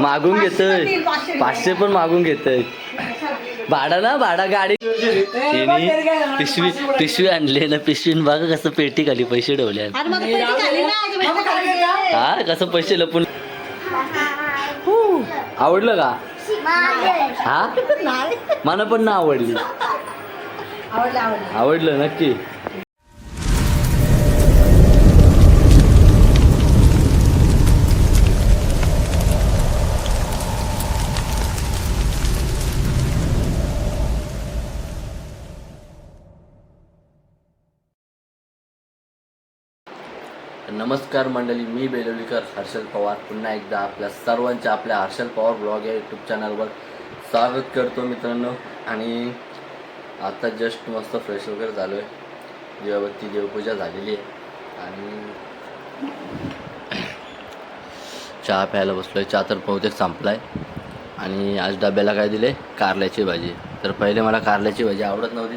मागून घेतोय. पाचशे पण मागून घेतोय. भाडा ना भाडा गाडी. पिशवी पिशवी आणली ना पिशवीन बघा कसं पेटी खाली पैसे ठेवले. हा कसं पैसे लपून. हू, आवडलं का? हा? नाही. मला पण ना आवडलं. आवडलं नक्की. नमस्कार मंडळी मी बेलवलीकर हर्षल पवार. पुन्हा एकदा आपल्या सर्वांच्या आपल्या हर्षल पवार ब्लॉग या यूट्यूब चॅनलवर स्वागत करतो मित्रांनो. आणि आता जस्ट मस्त फ्रेश वगैरे झालो आहे देवावरती देवपूजा झालेली आहे. आणि चहा प्यायला बसलो आहे चहा तर बहुतेक संपला आहे आणि आज डब्याला काय दिले कारल्याची भाजी. तर पहिले मला कारल्याची भाजी आवडत नव्हती.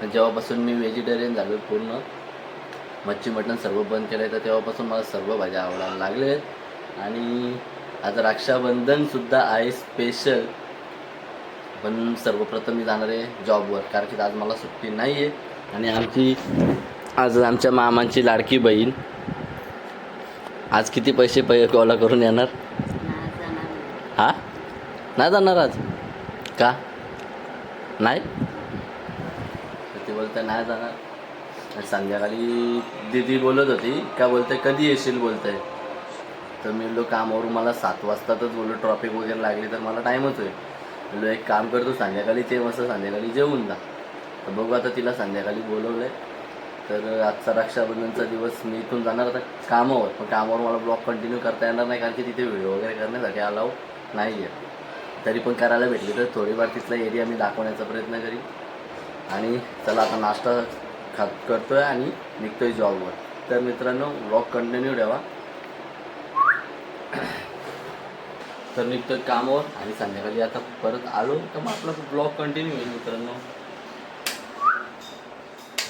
पण जेव्हापासून मी व्हेजिटेरियन झालो पूर्ण मच्छी मटण सर्व बंद केलं आहे तर तेव्हापासून मला सर्व भाज्या आवडायला लागले आणि आज रक्षाबंधनसुद्धा आहे स्पेशल पण सर्वप्रथम मी जाणार आहे जॉबवर कारण की आज मला सुट्टी नाही आहे आणि आमची आज आमच्या मामांची लाडकी बहीण. आज किती पैसे पै गोळा करून येणार? हा? नाही जाणार आज. का? नाही? ते बोलतं नाही जाणार. संध्याकाळी दीदी बोलत होती का बोलते कधी येशील बोलते तर मी बोललो कामावरून मला सात वाजतातच बोललो ट्रॉफिक वगैरे लागली तर मला टाईमच होईल. बोललो एक काम करतो संध्याकाळी ते मस्त संध्याकाळी जेवून जा. तर बघू आता तिला संध्याकाळी बोलवलं आहे तर आजचा रक्षाबंधनचा दिवस मी इथून जाणार आता कामावर. पण कामावर मला ब्लॉग कंटिन्यू करता येणार नाही कारण की तिथे व्हिडिओ वगैरे करण्यासाठी अलाव नाही आहे तरी पण करायला भेटली तर थोडीफार तिथला एरिया मी दाखवण्याचा प्रयत्न करीन. आणि चला आता नाश्ता खात करतोय आणि निघतोय जॉबवर. तर मित्रांनो ब्लॉग कंटिन्यू ठेवा. तर निघतोय कामावर आणि संध्याकाळी आता परत आलो. तर मग आपला ब्लॉग कंटिन्यू होईल मित्रांनो.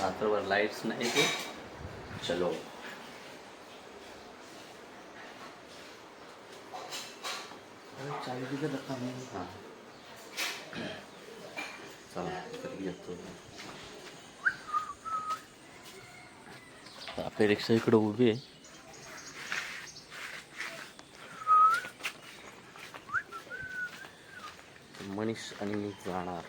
रात्रभर लाईट्स नाही ते. चलो. आहे? हां. चला तर येतो. आपली रिक्षा इकडं उभी आहे. मनीष आणि मी जाणार.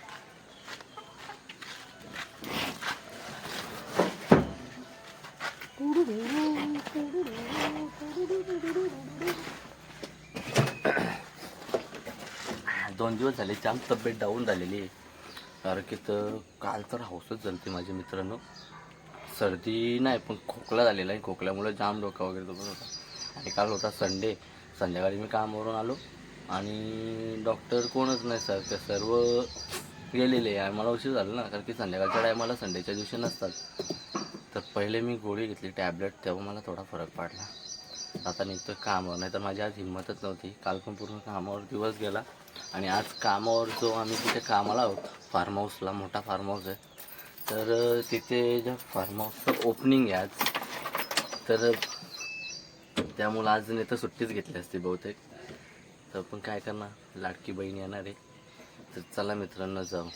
दोन दिवस झाले जाम तब्येत डाऊन झालेली आहे. कारण की तर काल तर हाऊसच झाली माझ्या मित्रांनो. सर्दी नाही पण खोकला झालेला आहे. खोकल्यामुळे जाम डोका वगैरे दुखत होता. आणि काल होता संडे. संध्याकाळी मी कामावरून आलो. आणि डॉक्टर कोणच नाही सर. ते सर्व गेलेले आहे. मला उशीर झालं ना. कारण की संध्याकाळच्या टायमाला संडेच्या दिवशी नसतात. तर पहिले मी गोळी घेतली टॅबलेट. तेव्हा मला थोडा फरक पडला. आता निघतो कामावर नाही तर माझी आज हिंमतच नव्हती. काल पण पूर्ण कामावर दिवस गेला. आणि आज कामावर जो आम्ही तिथे कामाला आहोत फार्म हाऊसला मोठा फार्म हाऊस आहे. तर तिथे ज्या फार्म हाऊसचं ओपनिंग आहे आज तर त्यामुळं आज नाही तर सुट्टीच घेतली असती बहुतेक. तर पण काय करणार? लाडकी बहीण येणार आहे. तर चला मित्रांनो जाऊ.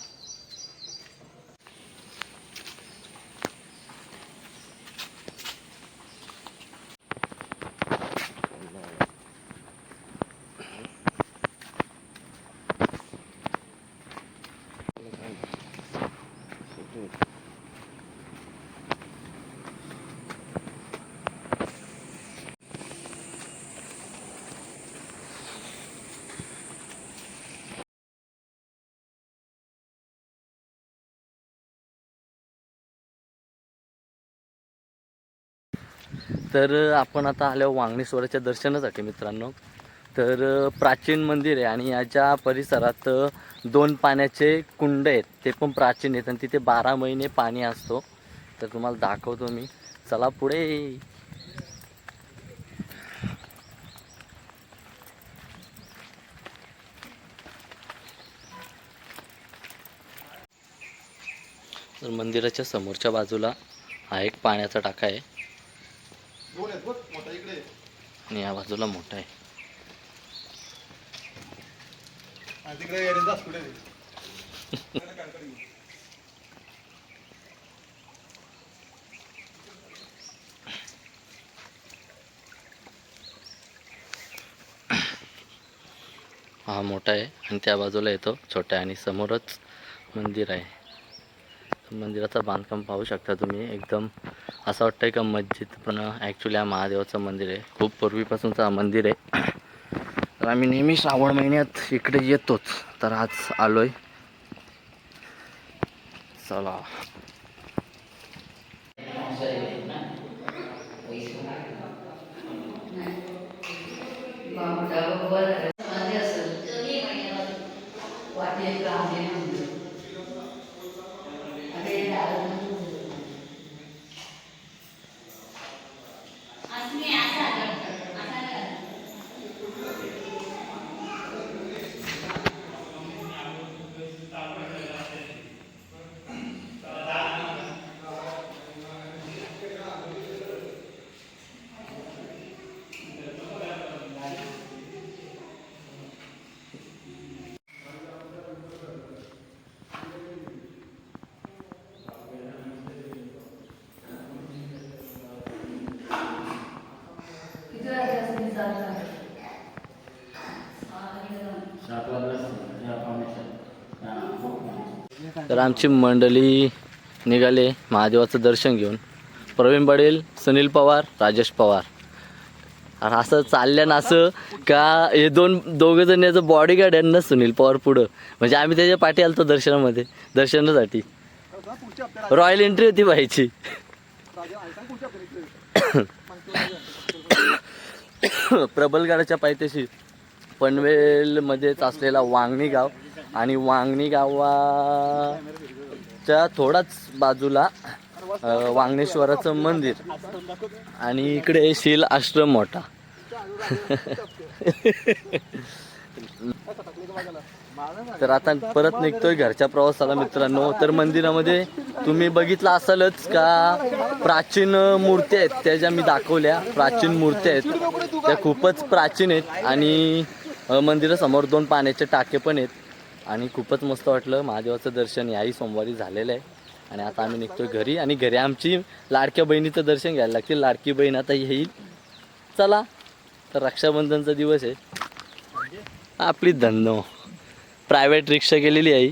तर आपण आता आलो वांगणेश्वराच्या दर्शनासाठी मित्रांनो. तर प्राचीन मंदिर आहे आणि याच्या परिसरात दोन पाण्याचे कुंड आहेत. ते पण प्राचीन आहेत आणि तिथे बारा महिने पाणी असतो. तर तुम्हाला दाखवतो मी. चला पुढे. तर मंदिराच्या समोरच्या बाजूला हा एक पाण्याचा टाका आहे. आणि या बाजूला मोठा आहे. तिकडे एरिया कुठे हा मोठा आहे आणि त्या बाजूला येतो छोटा आहे आणि समोरच मंदिर आहे. मंदिराचं बांधकाम पाहू शकता तुम्ही एकदम असं वाटतं आहे का मस्जिद पण ॲक्च्युली हा महादेवाचं मंदिर आहे. खूप पूर्वीपासूनचं हा मंदिर आहे. तर आम्ही नेहमी श्रावण महिन्यात इकडे येतोच. तर आज आलोय. चला. तर आमची मंडळी निघाले महादेवाचं दर्शन घेऊन. प्रवीण पडेल सुनील पवार राजेश पवार. आणि असं चालल्या ना असं का हे दोन दोघं जण याचं बॉडीगार्ड आहे ना सुनील पवार पुढं. म्हणजे आम्ही त्याच्या पाठी आलतो दर्शनामध्ये दर्शनासाठी. रॉयल एंट्री होती पाहिजे प्रबलगडाच्या पायथ्याशी पनवेलमध्येच असलेला वांगणी गाव. आणि वांगणी गावाच्या थोडाच बाजूला वांगणेश्वराचं मंदिर. आणि इकडे शील आश्रम मोठा. तर आता परत निघतोय घरच्या प्रवासाला मित्रांनो. तर मंदिरामध्ये तुम्ही बघितलं असालच का? प्राचीन मूर्त्या आहेत त्या ज्या मी दाखवल्या. प्राचीन मूर्त्या आहेत. त्या खूपच प्राचीन आहेत. आणि मंदिरासमोर दोन पाण्याचे टाके पण आहेत. आणि खूपच मस्त वाटलं. महादेवाचं दर्शन याही सोमवारी झालेलं आहे. आणि आता आम्ही निघतोय घरी आणि घरी आमची लाडक्या बहिणीचं दर्शन घ्यायला लागतील. लाडकी बहीण आता येईल. चला तर रक्षाबंधनचा दिवस आहे. आपली धन्नो. प्रायव्हेट रिक्षा केलेली आहे.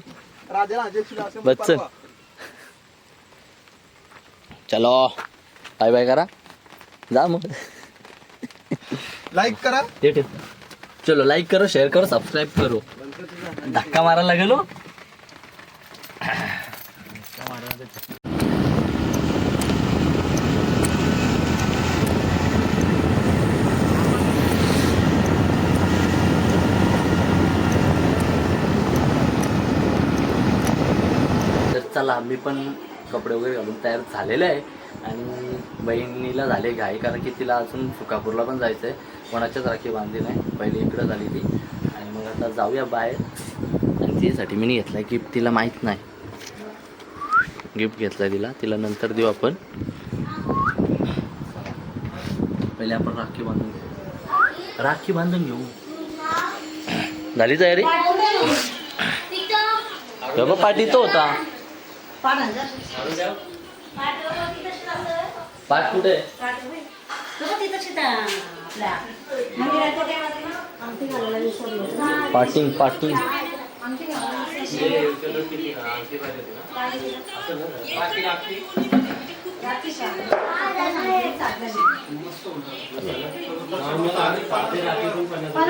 बच्चन. चलो. बाय बाय करा. जा मग. लाईक करा. चलो लाईक करो शेअर करो सबस्क्राईब करो. धक्का मारायला गेलो हो. तर चला मी पण कपडे वगैरे घालून तयार झालेले आहे. आणि बहिणीला झाले घाई कारण की तिला अजून सुकापूरला पण जायचं आहे कोणाच्याच राखी बांधली नाही. पहिले इकडं झाली ती. आणि मग आता जाऊया बाहेर. आणि तिच्यासाठी मी घेतला आहे गिफ्ट तिला माहीत नाही. गिफ्ट घेतलं आहे तिला. तिला नंतर देऊ आपण. पहिले आपण राखी बांधून घेऊ. राखी बांधून घेऊ. झाली तयारी? पाठी तो होता. पाठ कुठे?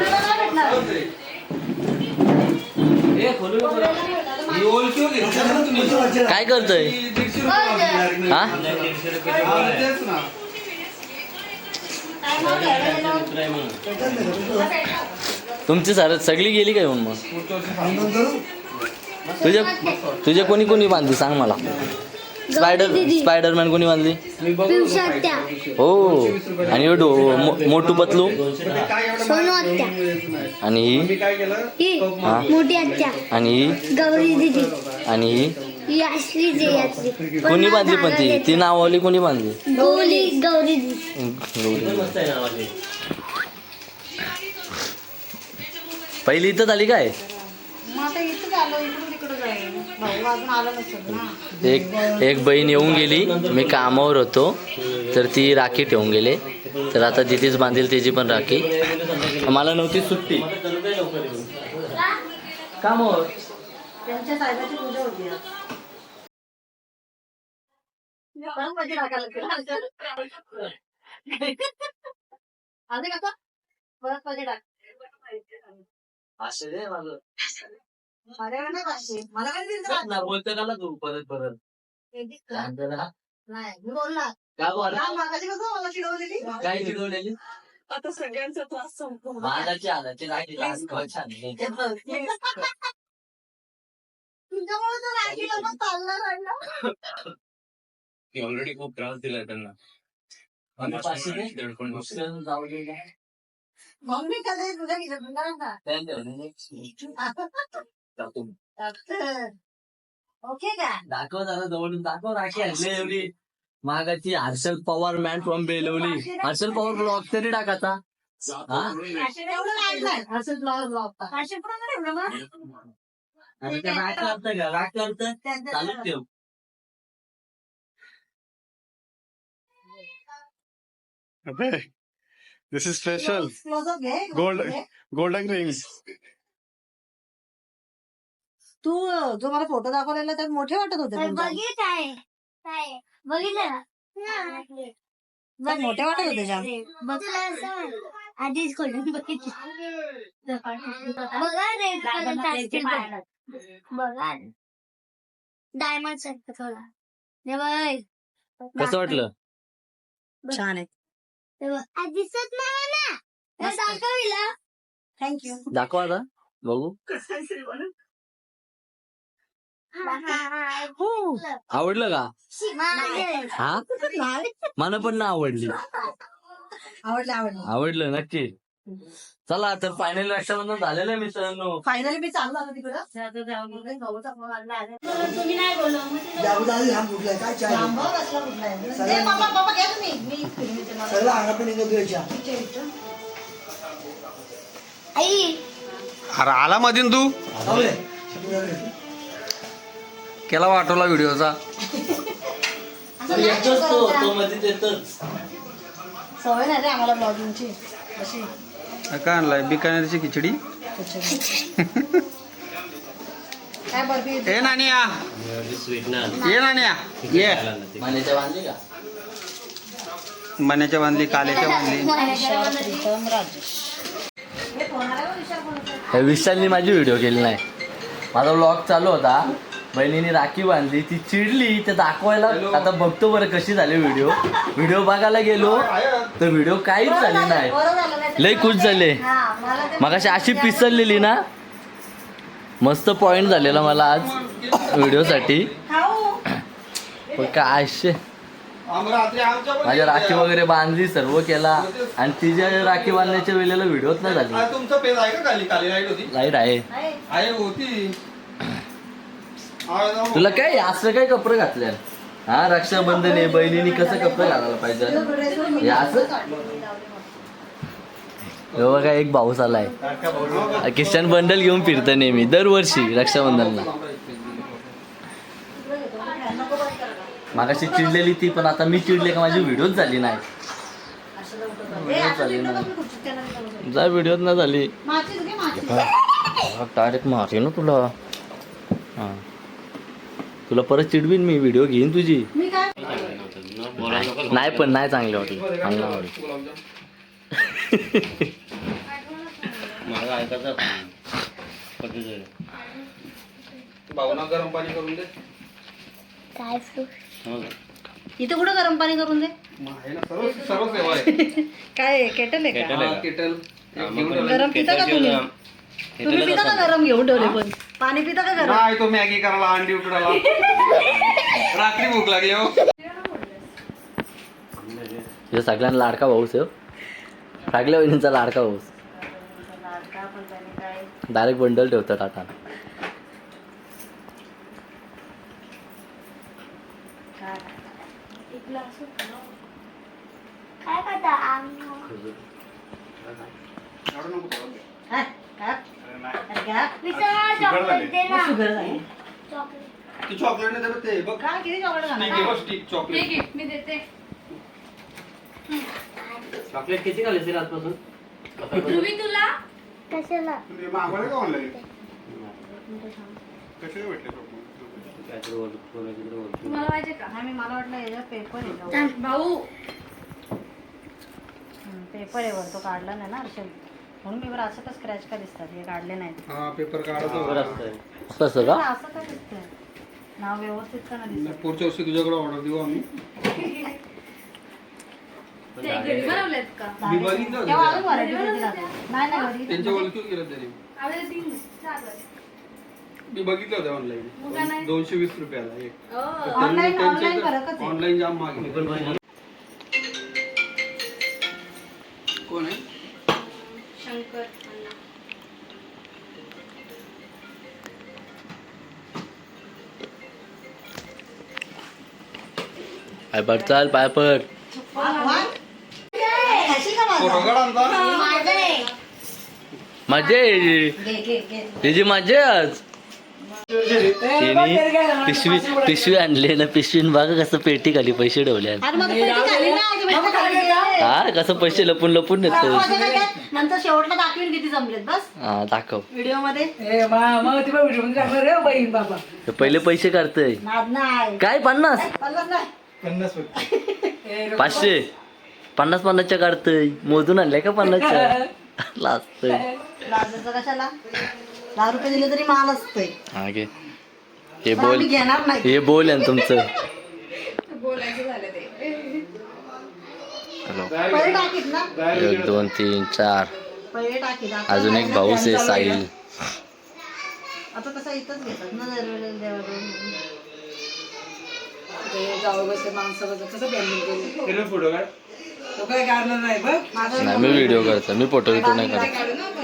हजार भेटणार. काय करतोय? हा? तुमची सर सगळी गेली काय येऊन मग? तुझे तुझे कोणी कोणी बांधली? सांग मला. स्पायडर स्पायडरमॅन कोणी बांधली? हो. आणि ह्यो डो मो- मोटू पतलू? आणि ही मोठी आणि ही आणि ही ही असली जे यातली कोणी बांधली पण ती? ती नाववाली कोणी बांधली? गौरी गौरी. दिदी गौरी. पहिली इथं झाली काय? आता इथं आलो इकडून तिकडे जाईल भाऊ अजून आला नसेल ना. एक एक बहीण येऊन गेली. मी कामावर होतो. तर ती राखी ठेवून गेले. तर आता तिथेच बांधील त्याची पण राखी. मला नव्हती सुट्टी. कामावर त्यांच्या साहेबाची पूजा होती आज. परत माझी रागाला लागली. आले काका? परत माझ्याकडे पाचशे. मला काय दिलं राग? बोलतो का तू परत परत नाही मी का बोला कसं मला चिडवलेली काय चिडवलेली आता सगळ्यांचा त्रास संपवला. माझाची आणायची राखी छान तुझ्यामुळे तर राखीला पण ना. ऑलरेडी खूप त्रास दिलाय त्यांना. आणि पाचशे दे. दडपण नुकसान जाऊ दे का? मग मी कधी तुझ्या. ओके का? दाखव जरा जवळून दाखव राखी आणली एवढी. मागाची Harshal Pawar man from Belavali Harshal Pawar blog तरी टाकाचा हा? मग. आता ते राख करतं का? राख करतं त्यांचं- चालूच ठेव. अबे दिस इज स्पेशल. घे. गोल्डन रिंग्स तू जो मला फोटो दाखवलेला त्यात मोठे वाटत होते बघितलं मोठे वाटत होते जाम. बघला असं आधीच खोलून बघितलं. बघा रेड कलर बघा. डायमंड सारखं थोडा हे बघ. कसं वाटलं? छान आहे. हे बघ. आ, दिसत नाही ना? मस्त. दाखविलं. थँक्यू दाखव आता. बघू. हो आवडलं का. हा? मला पण ना आवडली. आवडलं आवडलं. आवडलं नक्की. चला तर फायनल रक्षाबंधन झालेलं आहे मित्रांनो. फायनली मी चाललो आता फोन आला तुम्ही नाही बोललो. मग ते जाऊ. जाऊ लांब कुठलाय काय चाय लांबावर असला कुठला आहे ए, बाबा बाबा घ्या तुम्ही. मी फिरून येते मला. सगळं अंगात निघत घ्यायच्या. इथे, इथे. आई. अरे आला मधीन तू? केला वाटवला व्हिडिओचा? येतोच तो तो मध्ये येतच. सवय नाही रे आम्हाला ब्लॉगिंगची अशी काय आणलाय? बिकानेरची खिचडी? काय बर्फी ए नानिया. ये नानिया. ये. मान्याच्या बांधली का? मण्याच्या बांधली काल्याच्या बांधली. प्रीतम राजेश हे विशालनी माझी व्हिडिओ केली नाही. माझा व्लॉग चालू होता. बहिणीने राखी बांधली ती चिडली ते दाखवायला आता बघतो बरं कशी झाली व्हिडिओ. व्हिडिओ बघायला गेलो तर व्हिडिओ काहीच झाली नाही. लय खुश झाले. हा, मग अशी पिसरलेली ना मस्त पॉइंट झालेला मला आज व्हिडिओसाठी. पण काय माझ्या राखी वगैरे बांधली सर्व केला. आणि तिच्या राखी बांधण्याच्या वेळेला व्हिडिओच नाही झाली. तुमचं पेज आहे का खाली? खाली लाइट होती. लाइट आहे. आहे. आहे होती. तुला काय असं काय कपडे घातल्या हा रक्षाबंधन आहे बहिणीने कसं कपडे घालायला पाहिजे? हे असं? बघा एक भाऊस आलाय. किशन बंडल घेऊन फिरतं नेहमी दरवर्षी रक्षाबंधनला. मागाशी चिडलेली ती पण आता मी चिडले का माझी व्हिडिओच झाली नाही. जा व्हिडिओच नाही झाली. डायरेक्ट मारे ना तुला. हां. तुला परत चिडवीन मी व्हिडिओ घेईन तुझी. मी काय? नाही पण नाही चांगले वाटले. चांगलं आवडलं. भावना गरम पाणी करून दे. काय fruit? इथे कुठं गरम पाणी करून दे? मग आहे ना सर्व सर्व सेवा आहे. काय केटल आहे का? हा, केटल. गरम पिता का तुम्ही? तुम्ही पिता का गरम घेऊन ठेवले पण? पाणी पिता का गरम? नाही तो मॅगी करायला अंडी उकडायला. रात्री भूक लागली हो. हे सगळ्यांना लाडका भाऊस हो. सगळ्या वहिनींचा लाडका भाऊस. डायरेक्ट बंडल ठेवतं टाटा चॉकलेट दे ना शुगर झाली. तू चॉकलेट नाही देत. ते बघ. काय किती चॉकलेट स्टिक खाणार आहे बघ स्टिक चॉकलेट मी देते. चॉकलेट किती खाल्ली असेल आजपासून ध्रुवी तुला? कशाला? मागवलं का ऑनलाईन कसे भेटले काहीतरी ओरड- कोणाची तरी ओरड. तुम्हाला पाहिजे का? नाही मी मला वाटलं याचा पेपर आहे. का भाऊ. पेपर आहे वर तो काढला नाही ना हर्षल म्हणून मी बरं असं का स्क्रॅच का दिसतात हे काढले नाहीत. हा पेपर काढतो. कसं का? असं का दिसतंय? नाव व्यवस्थित का नाही दिसत? पुढच्या वर्षी तुझ्याकडे ऑर्डर देऊ आम्ही. ते घरी बनवलेत का? मी बघितलं होतं तेव्हा नाही त्यांच्या गेलं तरी. आपल्याला तीन चार मी बघितलं होतं ऑनलाईन? दोनशे वीस रुपयाला एक. ऑनलाईन ऑनलाईन फरकच आहे. ऑनलाईन जाम मागे पण. पाय पड चाल पाय पड का माझा? आज पिशवी पिशवी आणली ना पिशवीन बघा कसं पेटी खाली पैसे ठेवले अरे मग पेटी खाली ना आधी पेटी खाली आहे. हा कसं पैसे लपून लपून नेतो? नंतर शेवटला दाखवीन किती जमलेत बस. हा दाखव. व्हिडिओमध्ये हे पहिले पैसे काढतय. नाद नाही. काय पन्नास? पन्नास नाही. पन्नास फक्त. पाचशे. पन्नास पन्नासच्या काढतय. मोजून आणल्या का पन्नासच्या? लाजतय. कशाला? दहा रुपये दिले तरी माल असतोय. हा घे. हे पण बोल. आम्ही घेणार नाही. हे बोल आहे ना तुमचं बोलायचं झालं ते हॅलो पहिले टाकीत ना? एक दोन तीन चार. पहिले टाकीत. आता अजून एक भाऊस आहे साहिल. आता कसं इथंच घेतात ना दरवेळेला देवाकडून फिरून फोटो काढ माझा नाही मी व्हिडिओ करतो. मी फोटो बिटो नाही करत.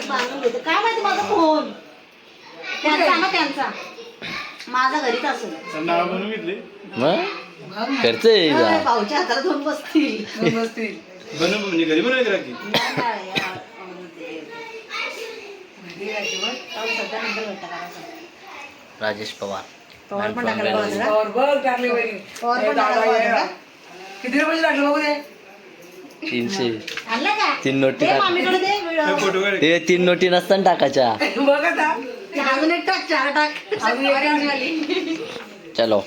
बांधून घेते. काय माहिती माझा फोन? त्यांचा ना त्यांचा. माझा घरीच असेल. नाव बनवून घेतले? मग? करते जा. भाऊच्या हाताला धुवून बसतील. बनव म्हणजे घरी बनवायची राखी. राजेश पवार. पवार पण? पवार टाकायला? किती रुपये लागले बघू दे. तीनशे. आणलं का? तीन नोटी दे टाक. मामीकडे दे. व्हिडिओ. फोटो काढ. हे तीन नोटी नसताना टाकायच्या. बघ आता. अजून एक टाक चार टाक. चलो?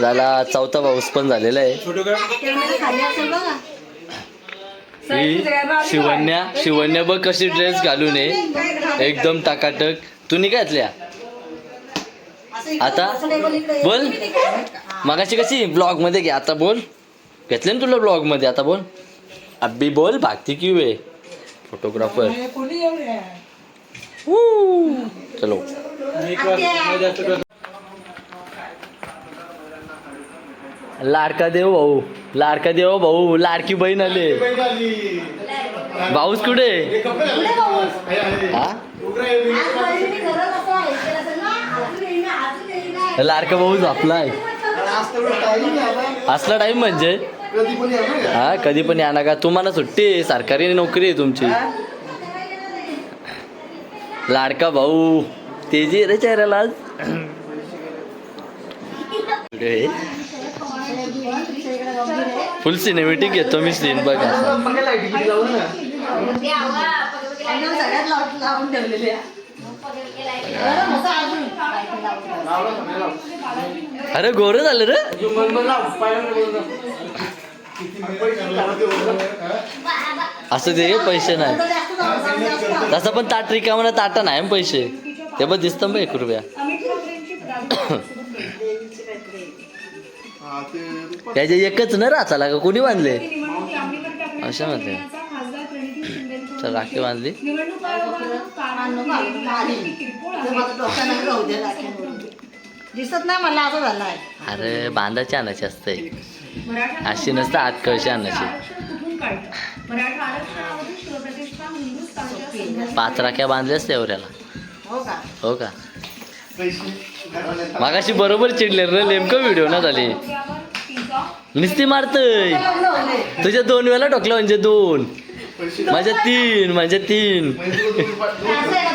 झाला चौथा पाऊस पण झालेला आहे. फोटो काढ. कॅमेरा खाली असेल बघा. ही शिवन्या शिवन्या बघ कशी ड्रेस घालून आहे. एकदम टाकाटक तुम्ही काय घातल्या? आता? बोल. मगाशी कशी ब्लॉगमध्ये घे. आता बोल. घेतले ना तुला ब्लॉगमध्ये? आता बोल. अब्बी बोल भागती क्यू आहे? फोटोग्राफर चलो. लाडका देव भाऊ. लाडका देव भाऊ लाडकी बहीण आले. भाऊच कुठे? हा? ना, ना, ना. लाडका भाऊ झोपलाय असला टाइम म्हणजे? हा कधी पण या नका. तुम्हाला सुट्टी आहे सरकारी नोकरी आहे तुमची. लाडका भाऊ तेजी आहे रे चेहऱ्याला आज. फुल सिनेमॅटिक घेतो मी सीन बघा. अरे गोरं झालं रे असं दे पैसे नाही. तसं पण ताट रिकामं ताटा नाही पैसे ते पण दिसतं बघ एक रुपया त्याचे एकच न राचाला का? कोणी बांधले? अशा म्हणते. चल राखी बांधली. दिसत नाही मला असं झालं अरे बांधाची आणायची असते. अशी नसतं आत कळशी आणायची. पाच राख्या बांधल्याच तेवढ्याला हो का? हो का? मागाशी बरोबर चिडले रे नेमकं व्हिडिओ ना झाली नुसती मारतय. तुझ्या दोन वेळा टोकलं म्हणजे दोन माझ्या तीन माझ्या तीन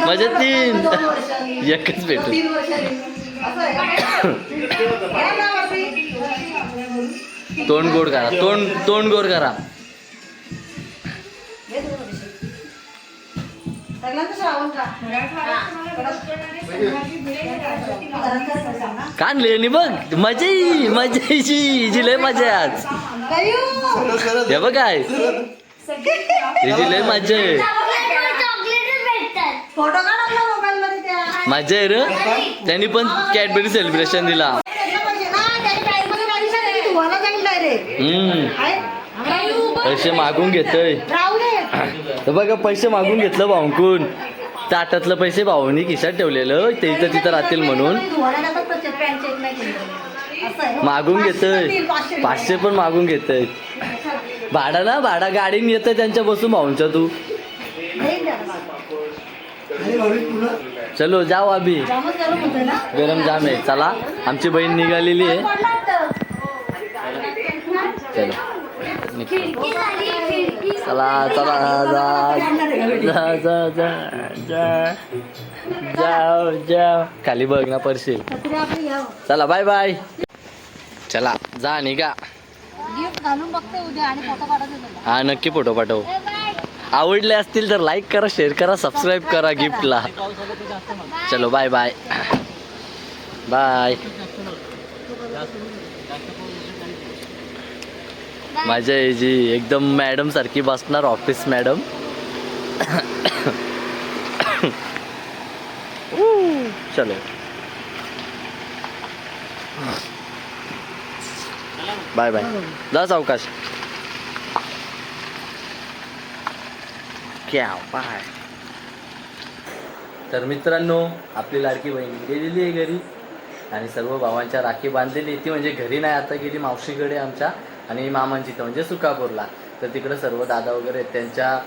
माझ्या तीन एकच भेटू. तोंड गोड करा तोंड तोंड गोड करा सगळ्यांचं श्रावण का? ना? बघ मजा येई मजा यायची जी लय मजा आहे आज. हे बघ काय हिची लय मजा आहे चॉकलेटच भेटतात फोटो काढ आपल्या मोबाईल मध्ये त्या मजा आहे रे त्यांनी पण कॅडबरी सेलिब्रेशन दिला. हम्म? पैसे मागून घेतोय तर बघा पैसे मागून घेतलं भाऊंकून. ताटातलं पैसे भाऊनी खिशात ठेवलेलं. ते इथं तिथं राहतील म्हणून. मागून घेतोय. पाचशे, पण मागून घेतोय. भाडा ना भाडा. गाडीने येत त्यांच्या बसून भाऊंच्या तू. चलो जाओ अभि गरम गरम जाम आहे. चला आमची बहीण निघालेली आहे. चलो. चला चला जा जा जा जा जा जाओ जाओ. खाली बघ ना परशील चला बाय बाय चला जा निघा. हा नक्की फोटो पाठव. आवडले असतील तर लाईक करा शेअर करा सबस्क्राईब करा गिफ्टला चलो बाय बाय बाय माझ्या जी एकदम मॅडम सारखी बसणार ऑफिस मॅडम चलो. बाय बाय जा सावकाश. क्या बाय तर मित्रांनो आपली लाडकी बहीण गेलेली आहे घरी आणि सर्व भावांच्या राखी बांधलेली ती म्हणजे घरी नाही आता गेली मावशीकडे आमच्या. आणि मामांची इथं म्हणजे सुकापूरला. तर तिकडं सर्व दादा वगैरे त्यांच्या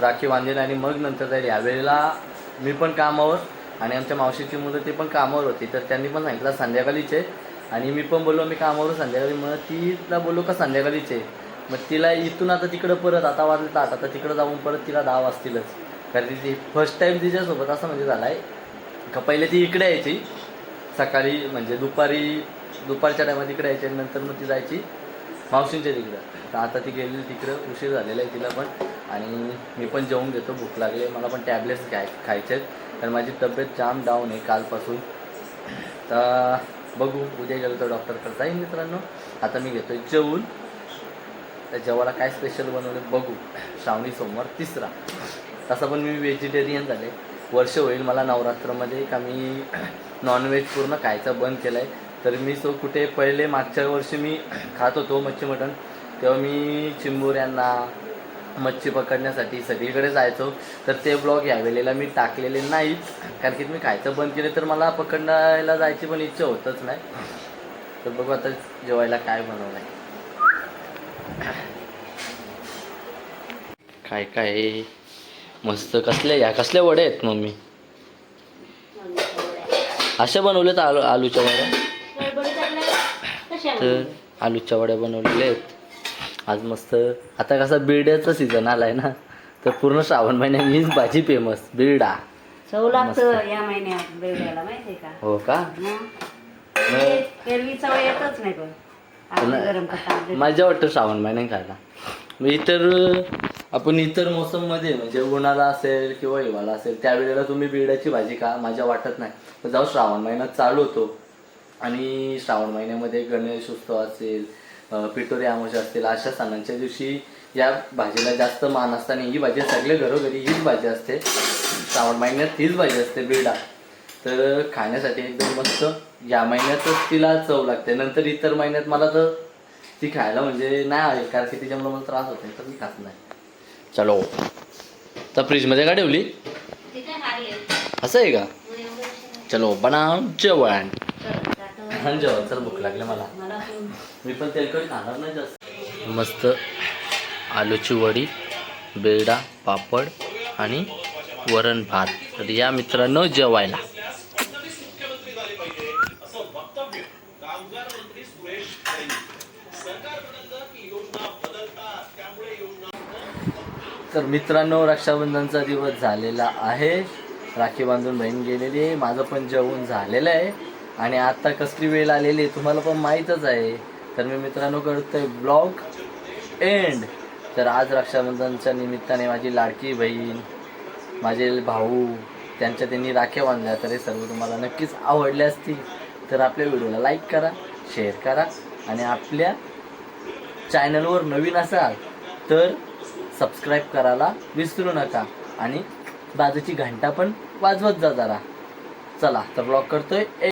राखी बांधेल आणि मग नंतर जाईल. यावेळेला मी पण कामावर आणि आमच्या मावशीची मुलं ते पण कामावर होती. तर त्यांनी पण सांगितलं संध्याकाळीच. आहे आणि मी पण बोललो मी कामावर संध्याकाळी. मग तिला बोललो का संध्याकाळीच? आहे मग तिला इथून आता तिकडं परत आता वाजले आठ आता तिकडं जाऊन परत तिला दहा वाजतीलच. कारण ती फर्स्ट टाईम तिच्यासोबत असं म्हणजे झालं आहे का पहिले ती इकडे यायची. सकाळी म्हणजे दुपारी दुपारच्या टायमात इकडे यायची आणि नंतर मग ती जायची. मावशींच्या तिकडं. तर आता ती गेलेली तिकडं उशीर झालेला आहे तिला पण. आणि मी पण जेवून घेतो भूक लागली आहे. मला पण टॅबलेट्स घ्याय खायचे आहेत. तर माझी तब्येत जाम डाऊन आहे कालपासून. तर बघू उद्या गेलो तर डॉक्टरकडे जाईन मित्रांनो. आता मी घेतो आहे जेवून. त्या जेवायला काय स्पेशल बनवलं बघू. श्रावणी सोमवार तिसरा. तसं पण मी व्हेजिटेरियन झाले. वर्ष होईल मला नवरात्रमध्ये. का मी नॉनव्हेज पूर्ण खायचं बंद केलं आहे तर मी सो कुठे पहिले मागच्या वर्षी मी खात होतो मच्छी मटण तेव्हा मी चिंबोऱ्यांना मच्छी पकडण्यासाठी सगळीकडे जायचो. तर ते ब्लॉग ह्या वेळेला मी टाकलेले नाहीत कारण की मी खायचं बंद केले तर मला पकडण्याला जायची पण इच्छा होतच नाही. तर बघू आता जेवायला काय बनवलं आहे काय काय? मस्त कसले या? कसल्या वड्या आहेत मम्मी? अशा बनवल्यात आलू आलूच्या वड्या? तर आलूच्या वड्या बनवलेल्या आहेत. आज मस्त आता कसा बिर्ड्याचा सीझन आलाय ना तर पूर्ण श्रावण महिन्यात हीच भाजी फेमस बिर्डा चव लागतं या महिन्यात माहितीये का? हो का? एरवी चव येतच नाही पण. आपली गरम करता मजा वाटतं श्रावण महिन्यात खायला. मग इतर आपण इतर मोसममध्ये म्हणजे उन्हाळा असेल किंवा हिवाळा असेल त्यावेळेला तुम्ही बिर्डाची भाजी खा मजा वाटत नाही. जेव्हा श्रावण महिना चालू होतो. आणि श्रावण महिन्यामध्ये गणेश उत्सव असेल पिठोरी अमावस्या असतील अशा सणांच्या दिवशी या भाजीला जास्त मान असतं आणि ही भाजी सगळे घरोघरी हीच भाजी असते. श्रावण महिन्यात हीच भाजी असते बिर्डा तर खाण्यासाठी एकदम मस्त. या महिन्यातच तिला चव लागते. नंतर इतर महिन्यात मला तर ती खायला म्हणजे नाही आहे कारण की तिच्यामुळे मला त्रास होत तर मी खात नाही. चलो. तर फ्रीजमध्ये का ठेवली? असं आहे का? चलो बनाव जेवण. हा, जेवण चल भूक लागली मला. मी पण तेलकट खाणार नाही जास्त. मस्त आलूची वडी बेडा पापड आणि वरण भात. तर या मित्रांनो जेवायला. तर मित्रांनो रक्षाबंधनचा दिवस झालेला आहे. राखी बांधून बहीण गेलेली आहे. माझं पण जेवण झालेलं आहे. आणि आता कसली वेळ आलेली आहे तुम्हाला पण माहीतच आहे. तर मी मित्रांनो करतोय ब्लॉग एंड. तर आज रक्षाबंधनच्या निमित्ताने माझी लाडकी बहीण माझे भाऊ त्यांच्या त्यांनी राख्या बांधल्या तर हे सर्व तुम्हाला नक्कीच आवडले असतील. तर आपल्या व्हिडिओला लाईक करा शेअर करा आणि आपल्या चॅनलवर नवीन असाल तर सबस्क्राईब करायला विसरू नका आणि बाजूची घंटा पण वाजवत जा जरा. चला तर ब्लॉग करतोय.